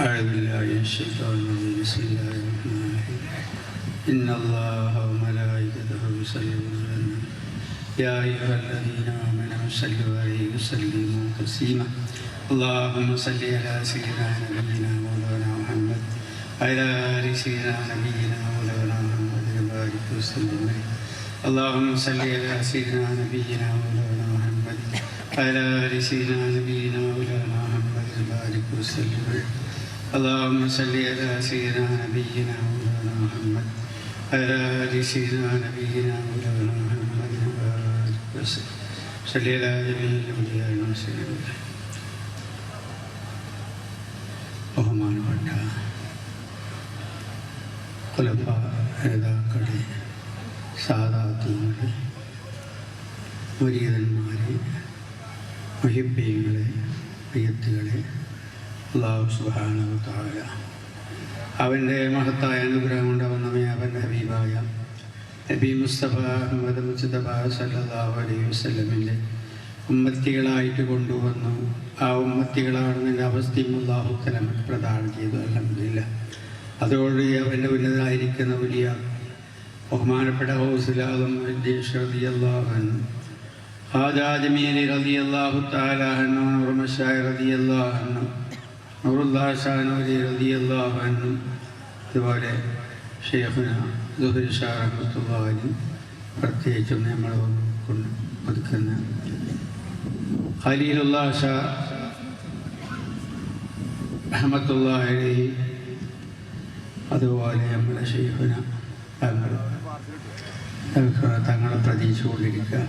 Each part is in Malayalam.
أعوذ بالله من الشيطان الرجيم بسم الله الرحمن الرحيم إن الله وملائكته يصلون على النبي يا أيها الذين آمنوا صلوا عليه وسلموا تسليما اللهم صل على سيدنا نبينا مولانا محمد وعلى آل سيدنا نبينا مولانا محمد وبارك وسلم عليه اللهم صل على سيدنا نبينا مولانا محمد وعلى آل سيدنا نبينا مولانا محمد وبارك وسلم عليه اللهم صل على سيدنا نبينا مولانا محمد وعلى آل سيدنا نبينا مولانا محمد وبارك وسلم صل على جميع الأولياء والمرسلين ബഹുമാനപ്പെട്ട കുലഫ നേതാക്കളെ സാധാത്യങ്ങളെ മുരീതന്മാരെ മഹിബ്യങ്ങളെ പ്രിയത്തുകളെ അള്ളാഹു സുബാനു താഴ അവന്റെ മഹത്തായ അനുഗ്രഹം കൊണ്ട് അവൻ നമ്മെ അവന്റെ ഹബീബായ നബി മുസ്തഫ അഹമ്മദ് മുസ്തഫ സല്ലാഹു അലൈഹി വസ്ലമിന്റെ ഉമ്മത്തികളായിട്ട് കൊണ്ടുവന്നു. ആ ഉമ്മത്തികളാണെന്നതിന്റെ അവസ്ഥയും അള്ളാഹു തലമക്ക് പ്രദാനം ചെയ്തു അലഹമില്ല അതോടെ അവന്റെ ഉന്നതനായിരിക്കുന്ന വലിയ ബഹുമാനപ്പെട്ട ഹൗസിലാദം ദുഹരി ഷാ പ്രത്യേകിച്ചും നമ്മൾ കൊണ്ട് ഒതുക്കുന്ന ഹലീലുല്ലാ ഷാ അഹമ്മത്തുള്ള അതുപോലെ നമ്മുടെ ഷെയ്ഖുന തങ്ങൾ തങ്ങളെ പ്രതീക്ഷിച്ചുകൊണ്ടിരിക്കുക.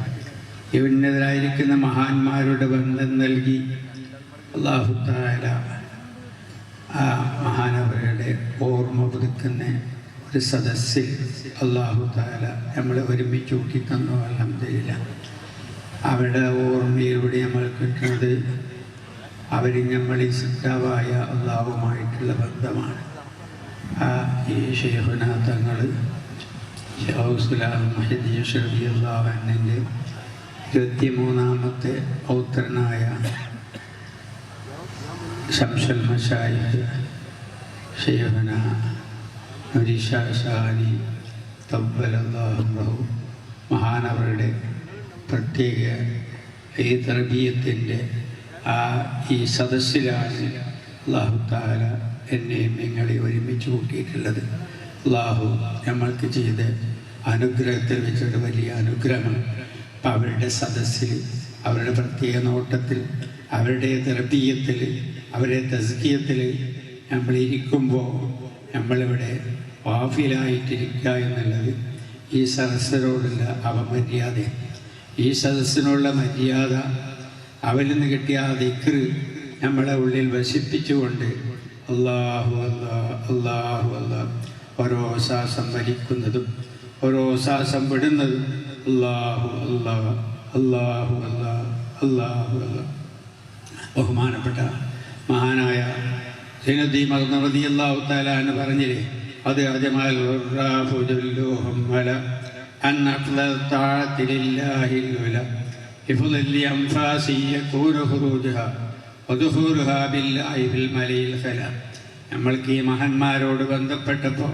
ഇവനെതിരായിരിക്കുന്ന മഹാന്മാരുടെ ബന്ധം നൽകി അള്ളാഹു താല ആ മഹാനവരുടെ ഓർമ്മ പുതുക്കുന്ന ഒരു സദസ്സിൽ അള്ളാഹു താല നമ്മളെ ഒരുമിച്ച് കൂട്ടി തന്നു അലഹമില്ല അവരുടെ ഓർമ്മയിലൂടെ നമ്മൾ കിട്ടുന്നത് അവർ നമ്മൾ ഈ സിദ്ധാവായ അള്ളാഹുമായിട്ടുള്ള ബന്ധമാണ്. ആ ഈ ഷെയ്ഖുന തങ്ങൾ ഷെറിയാഹുവിന്റെ ഇരുപത്തി മൂന്നാമത്തെ പൗത്രനായ ശംഷൽ ഷെയ്ഹന ഷെയ്ഖുന നുരിഷാനി തബ്ബലല്ലാഹു മഹാനവരുടെ പ്രത്യേക ഈ തർബീയത്തിന്റെ ആ ഈ സദസ്സിലാണ് അള്ളാഹു താല എന്നെയും നിങ്ങളെ ഒരുമിച്ച് കൂട്ടിയിട്ടുള്ളത്. അള്ളാഹു നമ്മൾക്ക് ചെയ്ത അനുഗ്രഹത്തിൽ വെച്ചൊരു വലിയ അനുഗ്രഹം അവരുടെ സദസ്സിൽ അവരുടെ പ്രത്യേക നോട്ടത്തിൽ അവരുടെ തെറപ്പീയത്തിൽ അവരുടെ തസ്കീയത്തിൽ നമ്മൾ ഇരിക്കുമ്പോൾ നമ്മളിവിടെ വാഫിലായിട്ടിരിക്കുക എന്നുള്ളത് ഈ സദസ്സിനോടുള്ള അവമര്യാദ. ഈ സദസ്സിനുള്ള മര്യാദ അവരിൽ നിന്ന് കിട്ടിയ ആ ദിക്ര് നമ്മളെ ഉള്ളിൽ വശിപ്പിച്ചുകൊണ്ട് അള്ളാഹു അല്ലാ അള്ളാഹു അല്ലാ ഓരോ ശ്വാസം വലിക്കുന്നതും ഓരോ ശ്വാസം വിടുന്നതും അള്ളാഹു അല്ലാ അള്ളാഹു അല്ലാ അള്ളാഹു അല്ലാ ബഹുമാനപ്പെട്ട മഹാനായ സൈനദ്ദീ മറന്നറതി അള്ളാഹു താല എന്ന് പറഞ്ഞില്ലേ അത് അജമാൽ أن أفضل الطاعة لله العلا بفضل الأنفاس يكون خروجها وظهورها بالله في الملي الخلا നമ്മൾക്ക് ഈ മഹാന്മാരോട് ബന്ധപ്പെട്ടപ്പോൾ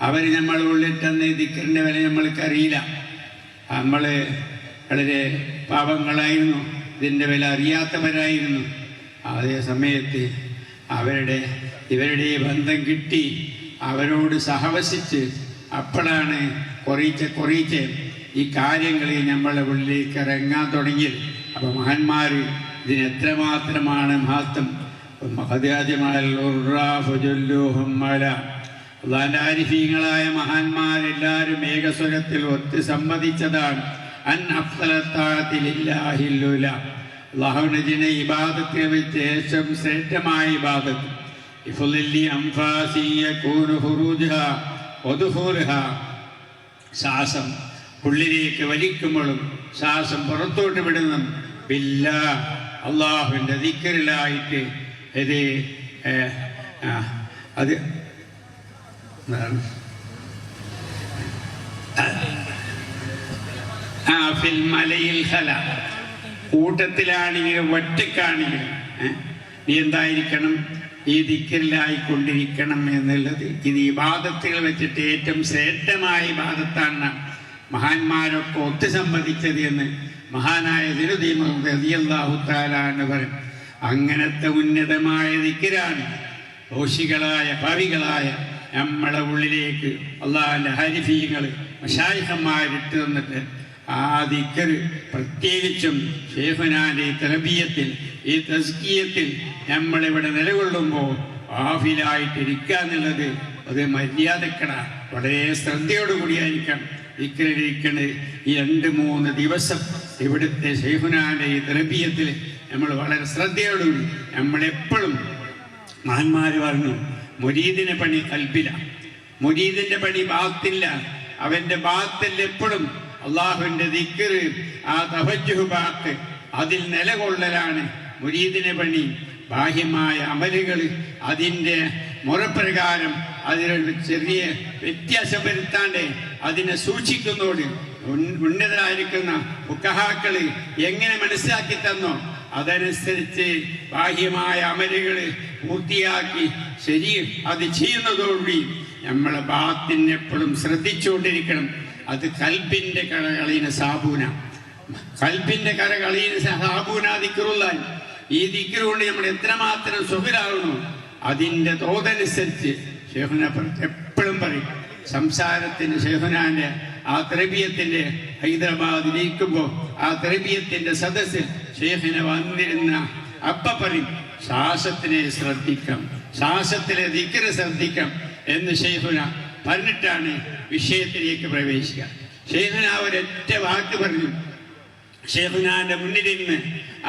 അവർ നമ്മൾ ഉള്ളിട്ടെന്ന് ദിക്കറിൻ്റെ വില നമ്മൾക്കറിയില്ല നമ്മൾ വളരെ പാപങ്ങളായിരുന്നു ഇതിന്റെ വില അറിയാത്തവരായിരുന്നു. അതേ സമയത്ത് അവരുടെ ഇവരുടെ ബന്ധം കിട്ടി അവരോട് സഹവസിച്ച് അപ്പോഴാണ് കുറയിച്ച് കുറയിച്ച് ഈ കാര്യങ്ങളിൽ നമ്മളെ ഉള്ളിലേക്ക് ഇറങ്ങാൻ തുടങ്ങിയത്. അപ്പോൾ മഹാന്മാർ ഇതിന് എത്രമാത്രമാണ് മഹത്വം? അള്ളാന്റെ ആരിഫീങ്ങളായ മഹാന്മാരെല്ലാവരും ഏകസ്വരത്തിൽ ഒത്തു സമ്മതിച്ചതാണ് അൻ അഫ്സലത്താത്തിലില്ലാഹില്ലുല. അള്ളാഹുനജിനെ ഇബാദത്തിൽ വെച്ച് ശ്രേഷ്ഠമായ ഇബാദത്ത്. ശ്വാസം ഉള്ളിലേക്ക് വലിക്കുമ്പോഴും ശ്വാസം പുറത്തോട്ട് വിടുന്നു ബില്ല അള്ളാഹുവിന്റെ ദിക്കറിലായിട്ട് ഇത് അത് കൂട്ടത്തിലാണെങ്കിലും ഒറ്റക്കാണെങ്കിലും നീ എന്തായിരിക്കണം? ഈ ദിക്കലിലായിക്കൊണ്ടിരിക്കണം എന്നുള്ളത് ഇത് ബാധത്തുകൾ വെച്ചിട്ട് ഏറ്റവും ശ്രേഷ്ഠമായ ബാധത്താണ് മഹാന്മാരൊക്കെ ഒത്തു സംബന്ധിച്ചത് എന്ന് മഹാനായ ദിരുദീമഹുത്താലാന്ന് പറയും അങ്ങനത്തെ ഉന്നതമായ ദിക്കിലാണ് ദോഷികളായ ഭാവികളായ നമ്മളെ ഉള്ളിലേക്ക് അള്ളാഹിന്റെ ഹരിഫീങ്ങൾ മഷായിഹന്മാരിട്ട് തന്നിട്ട് ആ ദിക്കർ പ്രത്യേകിച്ചും ഷേഫനാന്റെ ഈ തലബീയത്തിൽ ഈ തസ്കീയത്തിൽ നമ്മളിവിടെ നിലകൊള്ളുമ്പോൾ ആഫിലായിട്ടിരിക്കുക എന്നുള്ളത് അത് മര്യാദക്കട. വളരെ ശ്രദ്ധയോടുകൂടിയായിരിക്കണം. ഇക്കലിരിക്കണത് ഈ രണ്ട് മൂന്ന് ദിവസം ഇവിടുത്തെ ഷെയ്ഫുനാന്റെ ഈ തെറബീയത്തിൽ നമ്മൾ വളരെ ശ്രദ്ധയോടുകൂടി നമ്മളെപ്പോഴും മഹന്മാർ പറഞ്ഞു മുരീദിന്റെ പണി കൽപ്പില്ല. മുരീദിന്റെ പണി ബാത്തില്ല. അവന്റെ ബാത്തിൽ എപ്പോഴും അള്ളാഹുവിന്റെ ദിക്കറ് ആ തവജുഹ് ബാത്ത് അതിൽ നിലകൊള്ളലാണ്. മുരീദിന് പണി ബാഹ്യമായ അമലുകൾ അതിന്റെ മുറപ്രകാരം അതിനൊരു ചെറിയ വ്യത്യാസം വരുത്താണ്ട് അതിനെ സൂക്ഷിക്കുന്നതോട് ഉന്നതരായിരിക്കുന്ന ഉക്കഹാക്കൾ എങ്ങനെ മനസ്സിലാക്കി തന്നോ അതനുസരിച്ച് ബാഹ്യമായ അമലുകൾ പൂർത്തിയാക്കി ശരി അത് ചെയ്യുന്നതോടുകൂടി നമ്മളെ ബാത്തിനെ എപ്പോഴും ശ്രദ്ധിച്ചുകൊണ്ടിരിക്കണം. അത് കൽപ്പിന്റെ കരകളീന സാബൂന. കൽപ്പിന്റെ സാബൂന സാബൂനാദിക്കുറുള്ള ഈ ദിക്കറുകൊണ്ട് നമ്മൾ എത്രമാത്രം സുഖരാകണോ അതിന്റെ തോതനുസരിച്ച് ഷെഹുന എപ്പോഴും പറയും. സംസാരത്തിന് ഷെഹുനാന്റെ ആ ദ്രവ്യത്തിന്റെ ഹൈദരാബാദിൽ ഇരിക്കുമ്പോൾ ആ ദ്രവ്യത്തിന്റെ സദസ്സിൽ ഷെയ്ഖിനെ വന്നിരുന്ന അപ്പ പറയും ശ്വാസത്തിനെ ശ്രദ്ധിക്കാം ശ്വാസത്തിലെ ദിക്കിനെ ശ്രദ്ധിക്കാം എന്ന് ഷെയ്ഖുന പറഞ്ഞിട്ടാണ് വിഷയത്തിലേക്ക് പ്രവേശിക്കുക. ഷെയ്ഖുന ഒരൊറ്റ വാക്ക് പറഞ്ഞു. ഷേഖുനാന്റെ മുന്നിലിന്ന്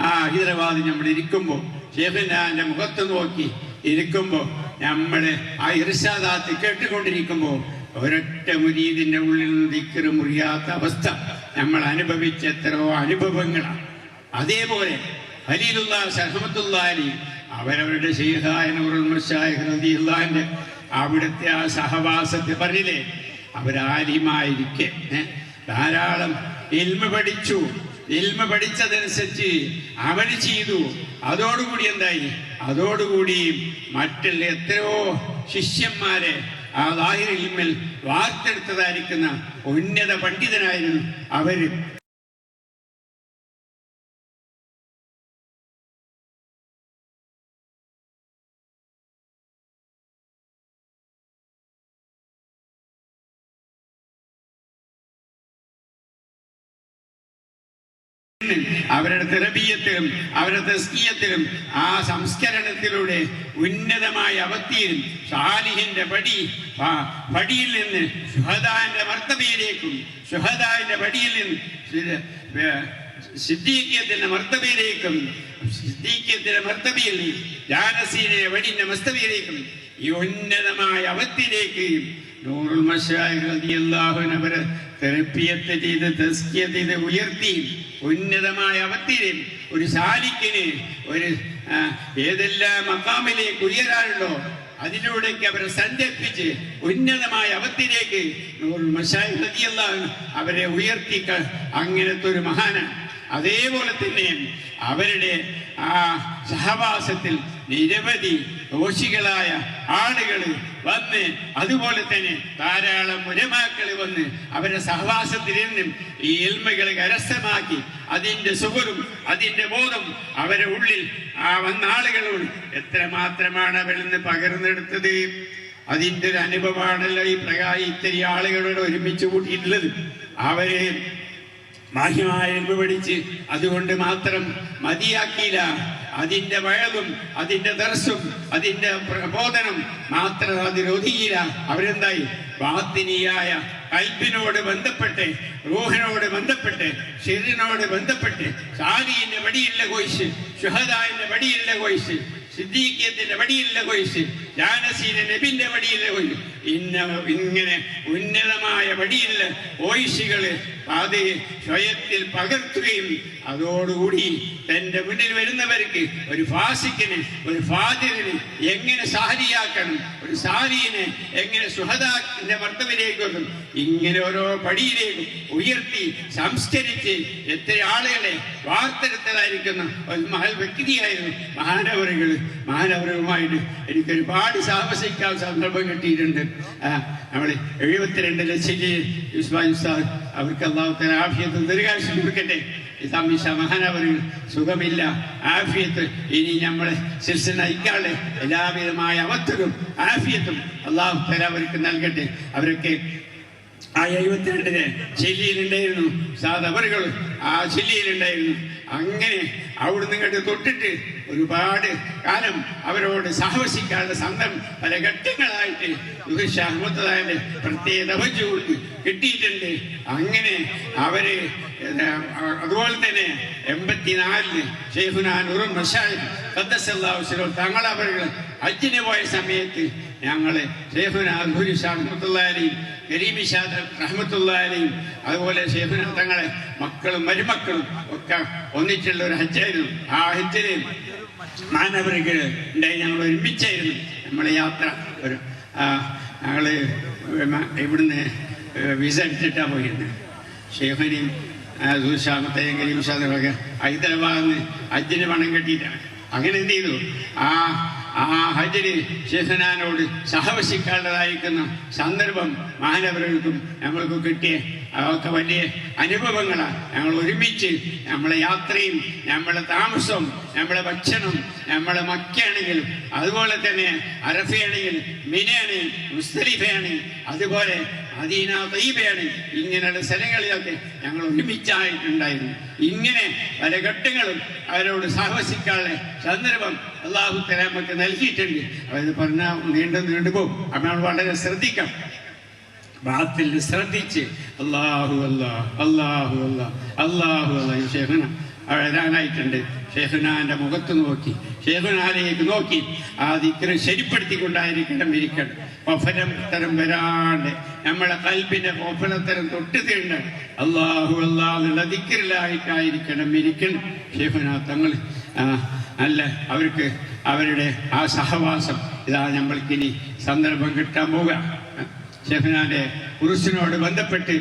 ആ ഹൈദരാബാദ് നമ്മൾ ഇരിക്കുമ്പോൾ ഷേഖുനാന്റെ മുഖത്ത് നോക്കി ഇരിക്കുമ്പോൾ നമ്മൾ ആ ഇർഷാദാത്ത് കേട്ടുകൊണ്ടിരിക്കുമ്പോൾ ഒരൊറ്റ മുരീദിന്റെ ഉള്ളിൽ നിന്ന് ദിക്കറ് മുറിയാത്ത അവസ്ഥ നമ്മൾ അനുഭവിച്ച എത്രയോ അനുഭവങ്ങളാണ്. അതേപോലെ ഹലീലുള്ള അവരവരുടെ റളിയല്ലാഹുവിന്റെ അവിടുത്തെ ആ സഹവാസത്തെ പറഞ്ഞില്ലേ? അവരാലിമായിരിക്കെ. ധാരാളം ഇൽമ പഠിച്ചു. ഇൽമ പഠിച്ചതനുസരിച്ച് അവർ ചെയ്തു. അതോടുകൂടി എന്തായി? അതോടുകൂടി മറ്റുള്ള എത്രയോ ശിഷ്യന്മാരെ ആ ലാഹിർ ഇൽമിൽ വാർത്തെടുത്തതായിരിക്കുന്ന ഉന്നത പണ്ഡിതനായിരുന്നു അവർ. അവരുടെ തെറബീയത്തിലും അവരുടെ തസ്കീയത്തിലും ആ സംസ്കരണത്തിലൂടെ ഉന്നതമായ അവധിയിലും സാലിഹിന്റെ പടി പടിയിൽ നിന്ന് ഷുഹദാന്റെ മർത്തബയിലേക്കും ഷുഹദാന്റെ പടിയിൽ നിന്ന് സിദ്ധീക്യത്തിന്റെ മർത്തബയിലേക്കും സിദ്ദീഖ്യത്തിന്റെ മർത്തബയിൽ ജാനസീനെ വടിന്റെ മസ്തബയിലേക്കും ഈ ഉന്നതമായ അവത്തിലേക്ക് നൂറുൽ തെറപ്പിയത്ത് ചെയ്ത് തസ്കിയ ഉയർത്തി ഉന്നതമായ അവത്തിനും ഒരു സാലിക്കിന് ഒരു ഏതെല്ലാം മക്കാമിലേക്ക് ഉയരാനുണ്ടോ അതിലൂടേക്ക് അവരെ സഞ്ചരിപ്പിച്ച് ഉന്നതമായ അവത്തിലേക്ക് നൂറുൽ അവരെ ഉയർത്തി അങ്ങനത്തെ ഒരു മഹാന അതേപോലെ തന്നെ അവരുടെ ആ സഹവാസത്തിൽ നിരവധി ദോഷികളായ ആളുകൾ വന്ന് അതുപോലെ തന്നെ ധാരാളം മുരമാക്കൾ വന്ന് അവരുടെ സഹവാസത്തിൽ നിന്നും ഈ എൽമകൾ കരസ്ഥമാക്കി അതിന്റെ സുഖരും അതിന്റെ ബോധം അവരുടെ ഉള്ളിൽ ആ വന്ന ആളുകളോട് എത്രമാത്രമാണ് അവരിൽ നിന്ന് പകർന്നെടുത്തത്? അതിന്റെ ഒരു അനുഭവമാണല്ലോ ഈ പ്രകാരം ഇത്തിരി ആളുകളോട് ഒരുമിച്ച് കൂട്ടിയിട്ടുള്ളത്. അവരെ ബാഹ്യമായ പഠിച്ച് അതുകൊണ്ട് മാത്രം മതിയാക്കിയില്ല. അതിന്റെ വയതും അതിന്റെ ദർശും അതിന്റെ പ്രബോധനം മാത്രം അതിലൊതുങ്ങിയില്ല അവരെന്തായി? വാത്തിനിയായ കൽപ്പിനോട് ബന്ധപ്പെട്ട് റൂഹിനോട് ബന്ധപ്പെട്ട് ഷിറിനോട് ബന്ധപ്പെട്ട് സാലിന്റെ വടിയില്ല കോയിച്ച് ഷുഹദാന്റെ വടിയില്ല കോയിച്ച് സിദ്ദീഖ്യത്തിന്റെ വടിയില്ല ജാനസീന നബിന്റെ വടിയിൽ പോയി ഇന്ന ഇങ്ങനെ ഉന്നതമായ വടിയിൽ ഓയിഷികൾ അത് സ്വയത്തിൽ പകർത്തുകയും അതോടുകൂടി തന്റെ മുന്നിൽ വരുന്നവർക്ക് ഒരു ഫാസിക്കിന് ഒരു ഫാദിറിന് എങ്ങനെ സാരിയാക്കണം ഒരു സാരിനെ എങ്ങനെ സുഹദാന്റെ വർത്തവിലേക്ക് വെക്കും ഇങ്ങനെ ഓരോ പടിയിലേക്കും ഉയർത്തി സംസ്കരിച്ച് എത്ര ആളുകളെ വാർത്തെടുത്തതായിരിക്കുന്ന ഒരു മഹൽ വ്യക്തിയായിരുന്നു മഹാനവറുകൾ. മഹാനവറുമായിട്ട് എനിക്ക് ഒരുപാട് സാഹസിക്കാൻ സന്ദർഭം കിട്ടിയിട്ടുണ്ട്. നമ്മൾ എഴുപത്തിരണ്ട് ലക്ഷത്തി ഉസ്മാൻ ഉസ്താദ് അവർക്ക് അള്ളാഹുത്തല ആഫിയത്ത് ദീർഘായുസ് കൊടുക്കട്ടെ. തമ്മിഷ മഹാനവറിൽ സുഖമില്ല. ആഫിയത്ത് ഇനി നമ്മളെ ശിർഷ നയിക്കാളെ എല്ലാവിധമായ അവത്തുകളും ആഫിയത്തും അള്ളാഹു അവർക്ക് നൽകട്ടെ. അവരൊക്കെ ആ എഴുപത്തിരണ്ടിന് ചെല്ലിയിലുണ്ടായിരുന്നു സാധവറുകൾ ആ ചെല്ലിയിലുണ്ടായിരുന്നു അങ്ങനെ അവിടുന്ന് ഇങ്ങോട്ട് തൊട്ടിട്ട് ഒരുപാട് കാലം അവരോട് സാഹസിക്കാനുള്ള സന്ദർഭം പല ഘട്ടങ്ങളായിട്ട് അഹമ്മദാന്റെ പ്രത്യേക വച്ചുകൊണ്ട് കിട്ടിയിട്ടുണ്ട്. അങ്ങനെ അവർ അതുപോലെ തന്നെ എൺപത്തിനാലിൽ ഷെയ്ഖുനാൻ മഷാഹിദ് തങ്ങളവരുകൾ ഹജ്ജിന് പോയ സമയത്ത് ഞങ്ങൾ ഷെയ്ഖുനാൻ ഷാഹ്മത്തുള്ളാരെയും കരീമി ഷാദ് റഹ്മത്തുള്ളാരെയും അതുപോലെ ഷെയ്ഖുന തങ്ങളെ മക്കളും മരുമക്കളും ഒക്കെ ഒന്നിച്ചുള്ള ഒരു ഹജ്ജായിരുന്നു. ആ ഹജ്ജിന് മാനവരുകൾ ഉണ്ടായി ഞങ്ങൾ ഒരുമിച്ചായിരുന്നു. നമ്മളെ യാത്ര ഒരു ഞങ്ങൾ ഇവിടുന്ന് വിസ എടുത്തിട്ടാണ് പോയിരുന്നത് ഷെയ്ഖിനെയും ദൂഷാമത്തെയും കരീം ഷാദൊക്കെ ഹൈദരാബാദിൽ നിന്ന് ഹജ്ജിന് പണം കെട്ടിയിട്ടാണ്. അങ്ങനെ എന്ത് ചെയ്തു? ആ ആ ഹജരി ശേഷനാനോട് സഹവസിക്കേണ്ടതായിരിക്കുന്ന സന്ദർഭം മാനവരൾക്കും ഞങ്ങൾക്ക് കിട്ടിയ അതൊക്കെ വലിയ അനുഭവങ്ങളാണ്. ഞങ്ങൾ ഒരുമിച്ച് നമ്മളെ യാത്രയും നമ്മളെ താമസവും നമ്മളെ ഭക്ഷണം നമ്മളെ മക്കയാണെങ്കിലും അതുപോലെ തന്നെ അറഫയാണെങ്കിൽ മിനയാണെങ്കിൽ മുസ്തലിഫയാണെങ്കിൽ അതുപോലെ അദീന തയ്യബയാണ്. ഇങ്ങനെയുള്ള സ്ഥലങ്ങളിലൊക്കെ ഞങ്ങൾ ഒരുമിച്ചായിട്ടുണ്ടായിരുന്നു. ഇങ്ങനെ പല ഘട്ടങ്ങളും അവരോട് സാഹസിക്കാനുള്ള സന്ദർഭം അള്ളാഹു തലാമൊക്കെ നൽകിയിട്ടുണ്ട്. അവരത് പറഞ്ഞാൽ നീണ്ടു നീണ്ടുപോകും അപ്പം നമ്മൾ വളരെ ശ്രദ്ധിക്കാം. ബാത്തിൽ ശ്രദ്ധിച്ച് അള്ളാഹു അല്ലാ അള്ളാഹു അല്ലാ അള്ളാഹു അല്ലാ ശേഖന എഴുതാനായിട്ടുണ്ട് ഷെഹുനാന്റെ മുഖത്ത് നോക്കി ഷെഹുനാലേക്ക് നോക്കി ആ ദിക്കറ് ശരിപ്പെടുത്തിക്കൊണ്ടായിരിക്കണം ഇരിക്കണം. ഒഫനം തരം വരാണ്ട് നമ്മളെ കൽബിന്റെ ഒഫനത്തരം തൊട്ട് തീണ്ട് അള്ളാഹു അള്ളാഹുള്ള ദിക്കറിലായിട്ടായിരിക്കണം ഇരിക്കണം. ഷെഹുന തങ്ങൾ അല്ല അവർക്ക് അവരുടെ ആ സഹവാസം ഇതാ നമ്മൾക്കിനി സന്ദർഭം കിട്ടാൻ പോവുക. ഷെഫനാന്റെ ഉറുസിനോട് ബന്ധപ്പെട്ട്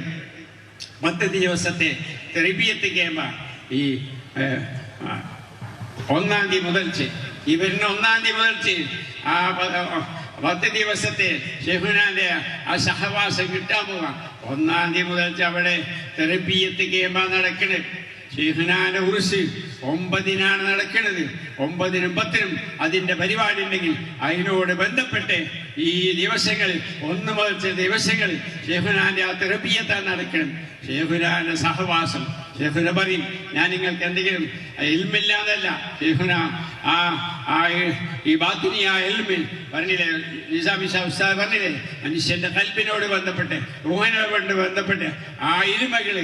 പത്ത് ദിവസത്തെ തെറിബിയത്ത് കേമ ഈ ഒന്നാം തീയതി മുതൽ ഈ വരുന്ന ഒന്നാം തീയതി മുതൽച്ച് ആ പത്ത് ദിവസത്തെ ഷെഫിനാന്റെ ആ സഹവാസം കിട്ടാൻ പോകാം ഒന്നാം തീയതി മുതൽ അവിടെ തെറപ്പിയത്ത് കേമ നടക്കണേ. ഷെയ്ഖുനാന്റെ ഉറുസ് ഒമ്പതിനാണ് നടക്കുന്നത് ഒമ്പതിനും പത്തിനും അതിന്റെ പരിപാടി ഉണ്ടെങ്കിൽ അതിനോട് ബന്ധപ്പെട്ട് ഈ ദിവസങ്ങളിൽ ഒന്ന് മുതൽ ദിവസങ്ങളിൽ ഷെയ്ഖുനാന്റെ ആ തെറപ്പിയത്താണ് നടക്കണം. ഷെയ്ഖുനാന്റെ സഹവാസം ഷെയ്ഖുന പറയും ഞാൻ നിങ്ങൾക്ക് എന്തെങ്കിലും എൽമില്ലാതല്ല. ഷെയ്ഖുന ആ ആ ഈ ബാത്തിനിയായ എൽമിൽ പറഞ്ഞില്ലേ? നിസാമി ഉസ്താദ് പറഞ്ഞില്ലേ? മനുഷ്യന്റെ കൽപ്പിനോട് ബന്ധപ്പെട്ട് റൂഹനോട് ബന്ധപ്പെട്ട് ആ ഇരുമകൾ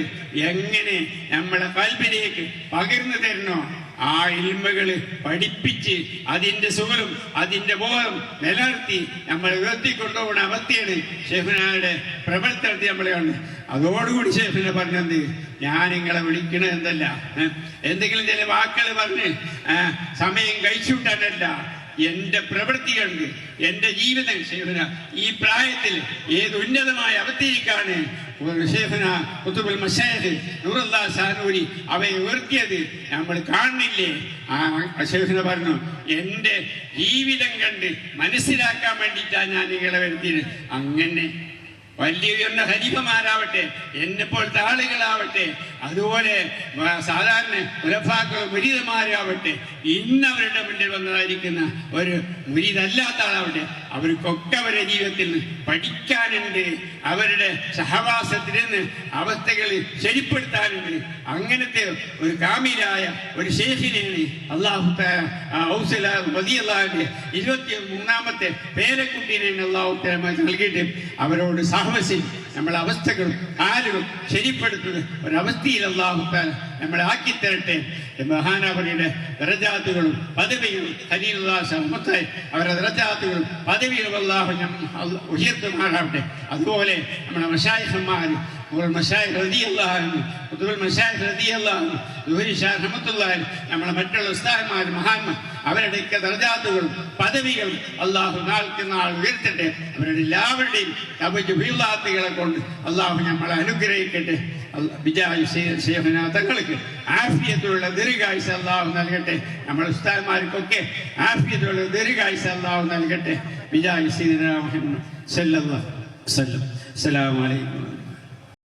എങ്ങനെ നമ്മളെ കൽപ്പിനേക്ക് പകർന്നു തരണോ? ആ ഇൽമകൾ പഠിപ്പിച്ച് അതിന്റെ സുഖം അതിന്റെ ബോധം നിലനിർത്തി നമ്മൾ ഉയർത്തിക്കൊണ്ടുപോകുന്ന അവസ്ഥയാണ് ഷെഫിനായുടെ പ്രബലത്തിൽ നമ്മളെ ഉണ്ട് അതോടുകൂടി ഷെഫിനെ പറഞ്ഞത് ഞാൻ നിങ്ങളെ വിളിക്കണത് എന്തല്ല? എന്തെങ്കിലും ചില വാക്കുകൾ പറഞ്ഞ് സമയം കഴിച്ചുവിട്ടാനല്ല എന്റെ പ്രവൃത്തികൾക്ക് എന്റെ ജീവിതം ഷെഫിന ഈ പ്രായത്തിൽ ഏത് ഉന്നതമായ അവസ്ഥയിലേക്കാണ് സാനൂരി അവയെ ഉയർത്തിയത് നമ്മൾ കാണുന്നില്ലേ? ആ ഷെയ്ഖുന പറഞ്ഞു എന്റെ ജീവിതം കണ്ട് മനസ്സിലാക്കാൻ വേണ്ടിയിട്ടാണ് ഞാൻ നിങ്ങളെ വരുത്തിയത്. അങ്ങനെ വലിയ ഉയർന്ന ഹരിഫമാരാവട്ടെ എന്നെ പോലത്തെ ആളുകളാവട്ടെ അതുപോലെ സാധാരണ ഉലഫാക്കൾ മുരീതമാരാവട്ടെ ഇന്ന് അവരുടെ മുന്നിൽ വന്നതായിരിക്കുന്ന ഒരു മുരീതല്ലാത്ത ആളാവട്ടെ അവർക്കൊക്കെ അവരുടെ ജീവിതത്തിൽ നിന്ന് പഠിക്കാനുണ്ട് അവരുടെ സഹവാസത്തിൽ നിന്ന് അവസ്ഥകളിൽ ശരിപ്പെടുത്താനുണ്ട്. അങ്ങനത്തെ ഒരു കാമിലായ ഒരു ശേഷിനെയാണ് അള്ളാഹു മതിയല്ലാവിന്റെ ഇരുപത്തി മൂന്നാമത്തെ പേരക്കുട്ടീനെ അള്ളാഹു നൽകിയിട്ട് അവരോട് സാഹസിൽ നമ്മളെ അവസ്ഥകളും ആരും ശരിപ്പെടുത്തുന്ന ഒരവസ്ഥയിൽ അള്ളാഹുത്താൻ നമ്മളെ ആക്കിത്തരട്ടെ മഹാനവരുടെ ദറജാത്തുകളും പദവികളും ഹരീലാസമത്തായി അവരുടെ ദറജാത്തുകളും പദവികളും അള്ളാഹു ഉയർത്തുമാറാവട്ടെ. അതുപോലെ നമ്മുടെ മഷായിഹന്മാർ മഷായിഖ് റളിയല്ലാഹു കുതുബുൽ മഷായിഖ് റളിയല്ലാഹു ദുഹരി ഷാ റഹ്മത്തുള്ളാഹി നമ്മളെ മറ്റുള്ള ഉസ്താദന്മാർ മഹാന്മാർ അവരുടെയൊക്കെ ദർജാത്തുകളും പദവികളും അള്ളാഹു നാൾക്ക് നാൾ ഉയർത്തട്ടെ. അവരുടെ എല്ലാവരുടെയും കബജ് വീളാത്തുകളെ കൊണ്ട് അള്ളാഹു നമ്മളെ അനുഗ്രഹിക്കട്ടെ. തങ്ങൾക്ക് ആഫിയത്തുള്ള ദീർഘായുസ് അള്ളാഹു നൽകട്ടെ. നമ്മുടെ ഉസ്താദന്മാർക്കൊക്കെ ആഫിയത്തുള്ള ദീർഘായുസ് അള്ളാഹു നൽകട്ടെ. വിജായ് മുഹമ്മദ് സല്ലല്ലാഹു വസല്ലം. അസ്സലാമു അലൈക്കും.